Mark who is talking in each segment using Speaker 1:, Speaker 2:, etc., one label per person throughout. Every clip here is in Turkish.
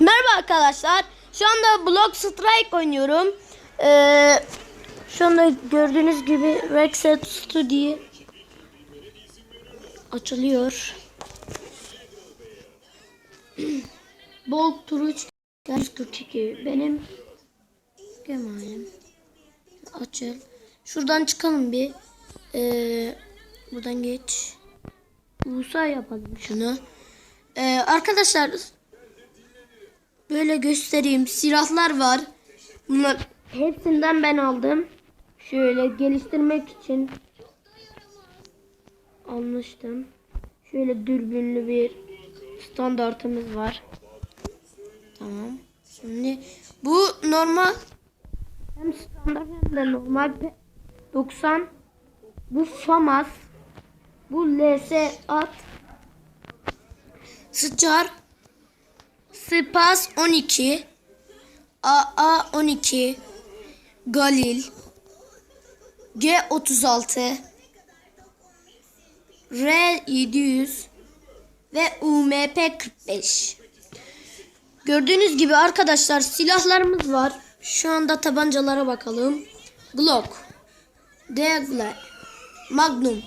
Speaker 1: Merhaba arkadaşlar. Şu anda Block Strike oynuyorum. Ee, şu anda gördüğünüz gibi Rexet Studio açılıyor. Bolt Turuç 42 benim Kemal'im. Açıl. Şuradan çıkalım bir. Ee, buradan geç. Musa yapalım şunu. Ee, arkadaşlar böyle göstereyim. Silahlar var. Bunlar hepsinden ben aldım. Şöyle geliştirmek için almıştım. Şöyle dürbünlü bir standartımız var. Tamam. Şimdi bu normal hem standart hem de normal P- 90 bu FAMAS bu LS at Sıçar Spas 12 AA 12 Galil G36 R700 ve UMP 45 Gördüğünüz gibi arkadaşlar silahlarımız var. Şu anda tabancalara bakalım. Glock, Deagler, Magnum,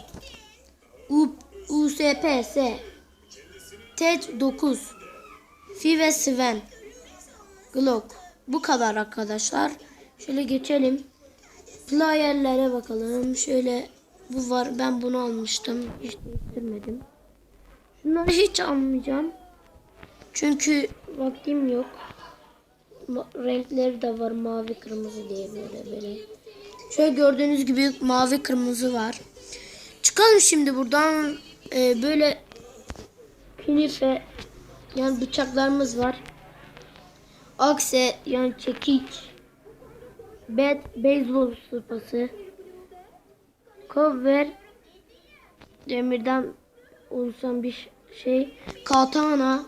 Speaker 1: U USPS, TED 9, Fi ve Sven, Glock. Bu kadar arkadaşlar. Şöyle geçelim. Player'lere bakalım. Şöyle bu var. Ben bunu almıştım. Hiç değiştirmedim. Şunları hiç almayacağım. Çünkü vaktim yok. Renkleri de var mavi kırmızı diye böyle böyle. Şöyle gördüğünüz gibi mavi kırmızı var. Çıkalım şimdi buradan. Ee, böyle knife yani bıçaklarımız var. Akse yani çekiç. Bet beyzbol sopası. Cover demirden oluşan bir şey. Katana.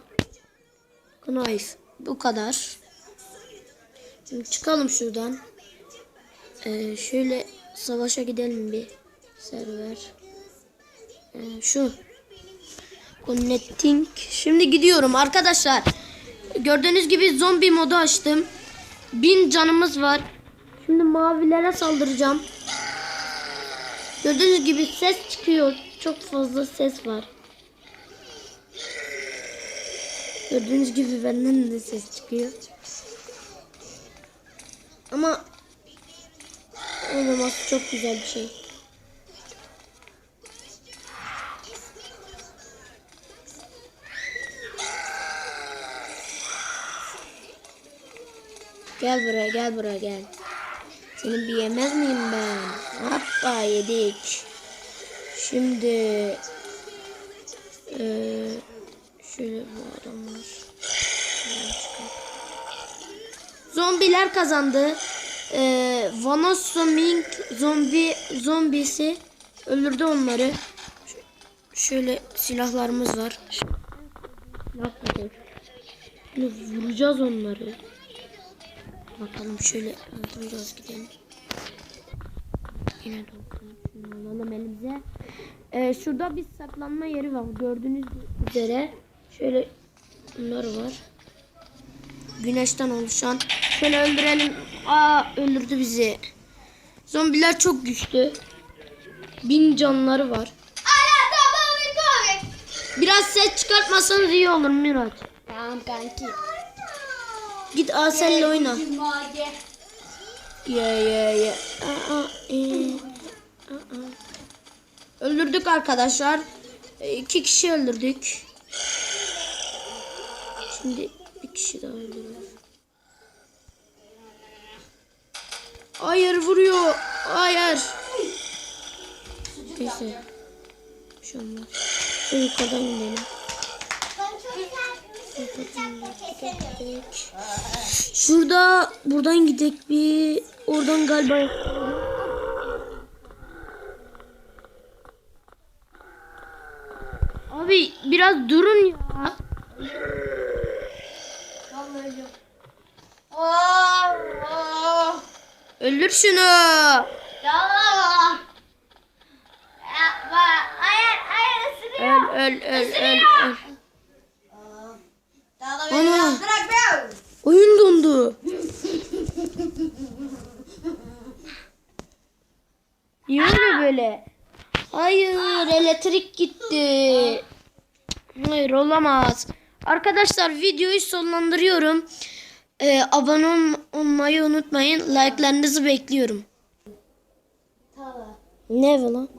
Speaker 1: Knife. Bu kadar. Şimdi çıkalım şuradan. Ee, şöyle savaşa gidelim bir. Server. Ee, şu. Connecting. Şimdi gidiyorum arkadaşlar. Gördüğünüz gibi zombi modu açtım. Bin canımız var. Şimdi mavilere saldıracağım. Gördüğünüz gibi ses çıkıyor. Çok fazla ses var. Gördüğünüz gibi benden de ses çıkıyor. Ama olmaması çok güzel bir şey. Gel buraya gel buraya gel. Seni bir yemez miyim ben? Hoppa yedik. Şimdi eee şöyle bu adamlar. Zombiler kazandı. Ee, Vanosoming zombi zombisi öldürdü onları. Ş- şöyle silahlarımız var. Silah vuracağız onları. Bakalım şöyle vuracağız gidelim. Yine. Şunu alalım elimize. Ee, şurada bir saklanma yeri var. Gördüğünüz üzere. Şöyle bunlar var. Güneşten oluşan. Şöyle öldürelim. Aa öldürdü bizi. Zombiler çok güçlü. Bin canları var. Biraz ses çıkartmasanız iyi olur Miraç.
Speaker 2: Tamam kanki.
Speaker 1: Git Asel'le oyna. Ye ye. Aa, e. Öldürdük arkadaşlar. E, İki kişi öldürdük. Şimdi bir kişi daha öldürüyoruz. Hayır vuruyor. Hayır. Neyse. Bir şey olmaz. Şöyle yukarıdan gidelim. Şurada buradan gidek bir oradan galiba Abi biraz durun ya. Öldür şunu.
Speaker 2: Hayır, hayır ısırıyor.
Speaker 1: Öl öl öl öl. öl. Niye öyle böyle? Hayır elektrik gitti. Hayır olamaz. Arkadaşlar videoyu sonlandırıyorum. Ee, abone ol- olmayı unutmayın. Like'larınızı bekliyorum. Ne lan?